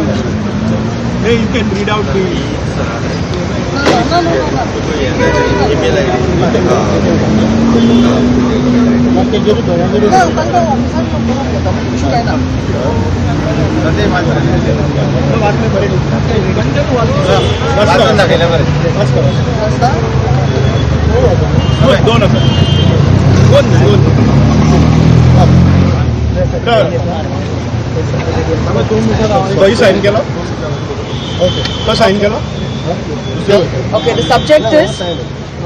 Hey, you can read out the. दोन दोन असं दोन दोन दही साईन केलं का साईन केलं Okay, the subject is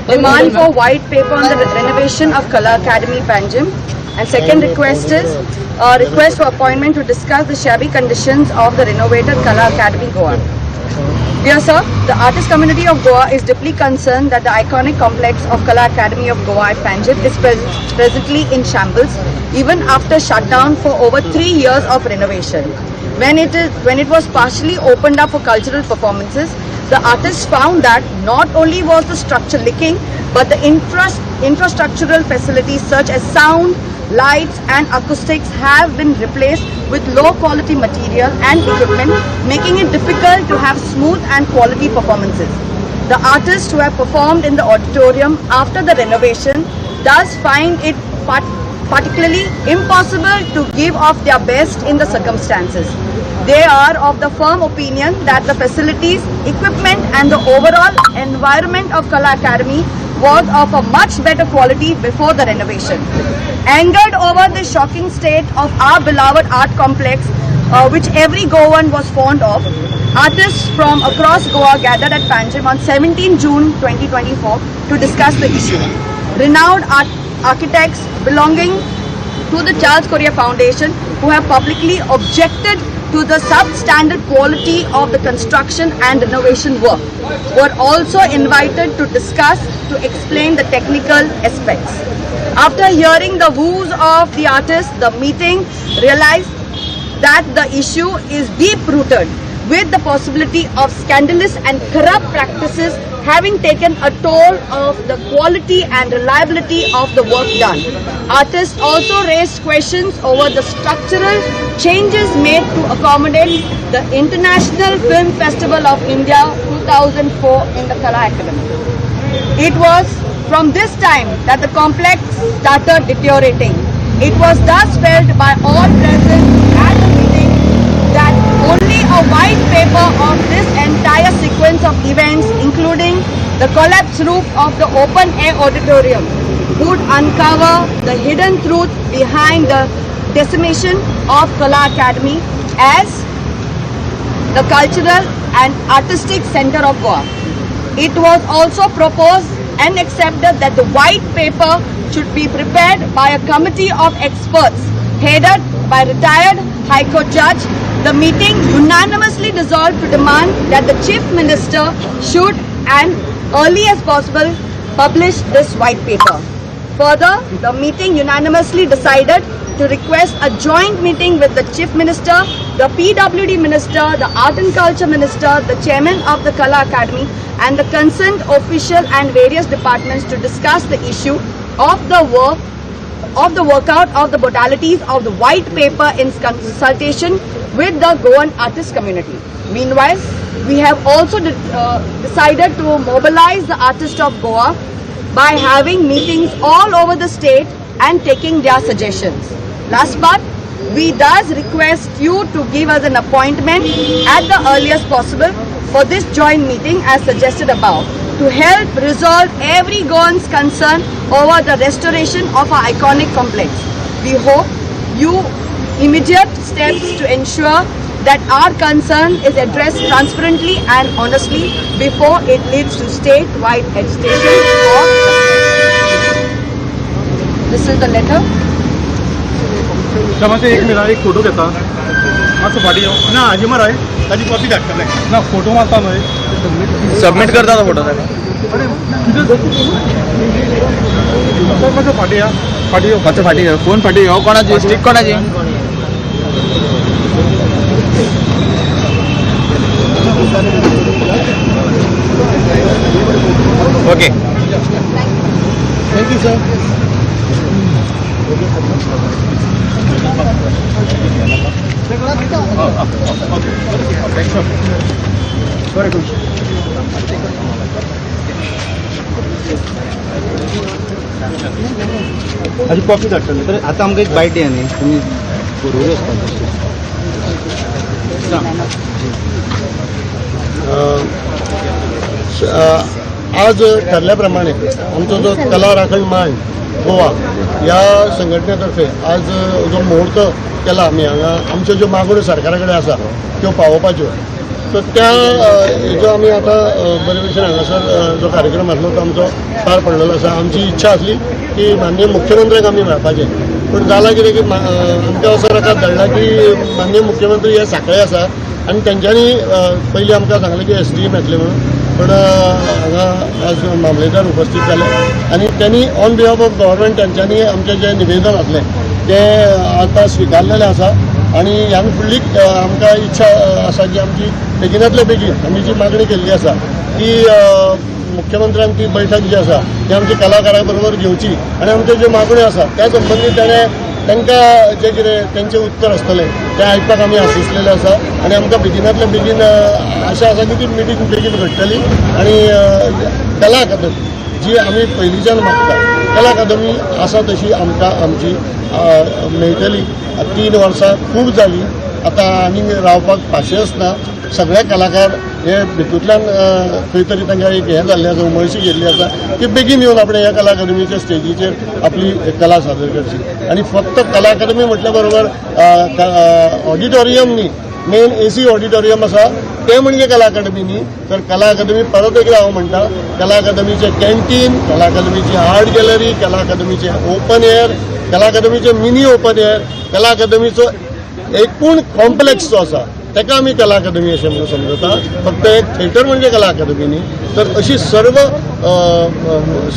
demand for white paper on the renovation of Kala Academy Panjim. And second request is a request for appointment to discuss the shabby conditions of the renovated Kala Academy Goa. Dear sir, the artist community of Goa is deeply concerned that the iconic complex of Kala Academy of Goa at Panjim is pres- presently in shambles even after shutdown for over three years of renovation. When it, is, when it was partially opened up for cultural performances, the artists found that not only was the structure leaking, but the infra- infrastructural facilities such as sound, lights and acoustics have been replaced with low quality material and equipment, making it difficult to have smooth and quality performances. The artists who have performed in the auditorium after the renovation thus find it part- particularly impossible to give off their best in the circumstances. They are of the firm opinion that the facilities, equipment and the overall environment of Kala Academy was of a much better quality before the renovation. Angered over the shocking state of our beloved art complex, uh, which every Goan was fond of, artists from across Goa gathered at Panjim on 17 June 2024 to discuss the issue. Renowned art- architects belonging to the Charles Korea Foundation who have publicly objected to the substandard quality of the construction and renovation work were also invited to discuss to explain the technical aspects. After hearing the woes of the artists, the meeting realized that the issue is deep rooted with the possibility of scandalous and corrupt practices having taken a toll of the quality and reliability of the work done. Artists also raised questions over the structural changes made to accommodate the International Film Festival of India 2004 in the Kala Academy. It was from this time that the complex started deteriorating. It was thus felt by all present at the meeting that only a white paper of this entire sequence of events, including the collapsed roof of the open air auditorium, would uncover the hidden truth behind the decimation of Kala Academy as the cultural and artistic center of Goa. It was also proposed and accepted that the white paper should be prepared by a committee of experts headed by retired High Court Judge. The meeting unanimously dissolved to demand that the Chief Minister should, and early as possible, publish this white paper. Further, the meeting unanimously decided to request a joint meeting with the Chief Minister, the PWD Minister, the Art and Culture Minister, the Chairman of the Kala Academy and the concerned official and various departments to discuss the issue of the work of the workout of the modalities of the white paper in consultation with the Goan artist community. Meanwhile, we have also de- uh, decided to mobilize the artists of Goa by having meetings all over the state and taking their suggestions. Last part, we thus request you to give us an appointment at the earliest possible for this joint meeting as suggested above to help resolve every Goan's concern over the restoration of our iconic complex. We hope you immediate steps to ensure that our concern is addressed transparently and honestly before it leads to statewide agitation or this is the letter क्षमाचे एक minute एक photo घेता मातसो फाटी यो ना हाजी मरे ताजी copy धाडटले ना फ़ोटो मारता न्हय सबमिट करता तो फ़ोटो मातसो फाटी या फाटी यो मातसो फाटी फ़ोन फाटी हो कोणाची स्टिक कोणाची ओके थँक्यू सर बरें करून हाजी कॉफ़ी धाडटले तर आतां एक बायट दिया न्ही तुमी आज ठरल्याप्रमाणे आमचो जो कला राखण मांड गोवा ह्या संघटनेतर्फे आज जो मुहूर्त केला आमी हांगा आमच्यो ज्यो मागण्यो सरकारा कडेन आसा त्यो पावोवपाच्यो तर त्या अ, हेजो आमी आतां बरे भशेन हांगासर जो कार्यक्रम आसलो तो आमचो पार पडलेलो आसा आमची इच्छा आसली की माननीय मुख्यमंत्र्याक आमी मेळपाचें पूण जालां कितें की मा- आमच्या असो रकाद धाडला की माननीय मुख्यमंत्री हे सांखळे आसा आनी तेंच्यांनी पयलीं आमकां सांगलें की एस डी एम येतले म्हणून. पण हांगा आज मामलेदार उपस्थित जाले आनी त्यांनी ऑन बिहाफ ऑफ गव्हर्मेंट त्यांच्यांनी आमचें जें निवेदन आसलें तें आतां स्विकारलेलें आसा. आनी ह्यान फुडली आमकां इच्छा आसा की आमची बेगिनांतल्या बेगीन आमी जी मागणी केल्ली आसा की अ, मुख्यमंत्र्यान ती बैठक जी आसा ती आमच्या कलाकारां बरोबर घेवची. आनी आमच्यो ज्यो मागण्यो आसा त्या संबंदीत ताणें तांकां जें कितें तेंचें उत्तर आसतलें तें आयकपाक आमी आशिसलेले आसा आनी आमकां बेगिनातल्या बेगीन अ, आशा आसा की ती मिटींग बेगीन घडटली आनी कला अकादमी जी आमी पयलींच्यान मागता कला अकादमी आसा तशी आमकां आमची मेळटली. तीन वर्सां खूब जालीं आतां आनी रावपाक पाशेंस ना सगळे कलाकार हे भितूंतल्यान खंय तरी तांकां एक हें जाल्लें आसा उमळशी गेल्ली आसा की बेगीन येवन आपणे ह्या कला अकादमीच्या स्टेजीचेर आपली कला सादर करची. आनी फक्त कला अकादमी म्हटल्या बरोबर ऑडिटोरियम न्ही मेन ए सी ऑडिटोरियम आसा तें म्हणजे कला अकादमी न्ही तर कला अकादमी परत एकदा हांव म्हणटा कला अकादमीचें कॅन्टीन कला अकादमीची आर्ट गॅलरी कला अकादमीचें ओपन एअर कला अकादमीचें मिनी ओपन एअर कला अकादमीचो एकूण कॉम्प्लेक्स जो आसा ताका आमी कला अकादमी अशें म्हणून समजता फक्त एक थिएटर म्हणजे कला अकादमी न्ही तर अशी सर्व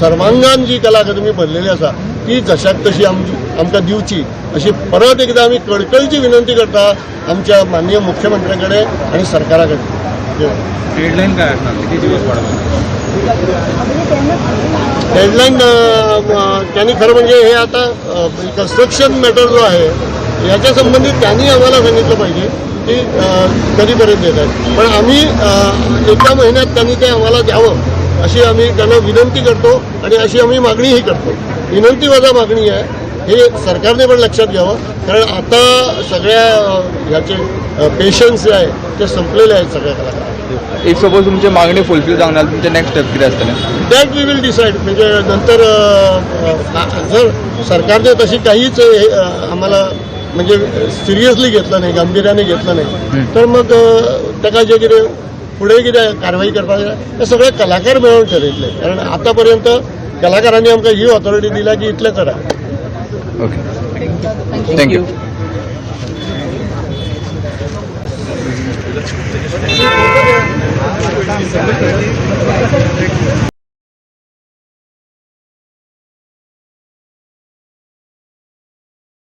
सर्वांगान जी कला अकादमी भरलेली आसा ती जशाक तशी आमकां दिवची. अशी परत एकदा आमी कळकळीची विनंती करता आमच्या माननीय मुख्यमंत्र्या कडेन आनी सरकारा कडेन. डेडलाईन काय असणार? किती दिवस डेडलाईन त्यांनी खरं म्हणजे हे आता कन्स्ट्रक्शन मॅटर जो आहे याच्या संबंधित त्यांनी आम्हाला सांगितलं पाहिजे. अ, कधीपर्यंत येत आहेत? पण आम्ही एका महिन्यात त्यांनी ते आम्हाला द्यावं अशी आम्ही त्यांना विनंती करतो आणि अशी आम्ही मागणीही करतो. विनंती वजा मागणी आहे हे सरकारने पण लक्षात घ्यावं कारण आता सगळ्या ह्याचे पेशन्स जे आहे ते संपलेले आहेत सगळ्या कलाकारांचे इफ सपोज तुमची मागणी फुलफिल ना तुमचे नेक्स्ट स्टेप कितें आसतलें दॅट वी विल डिसाईड म्हणजे नंतर जर सरकारने तशी काहीच हे, आम्हाला म्हणजे सिरियसली घेतलं नाही गांभीर्याने घेतलं नाही. तर मग ताका जे कितें फुडें कितें कारवाई करपाक जाय ते सगळे कलाकार मेळून ठरयतले कारण आतापर्यंत कलाकारांनी आमकां ही ऑथॉरिटी दिल्या की इतलें करा ओके थँक्यू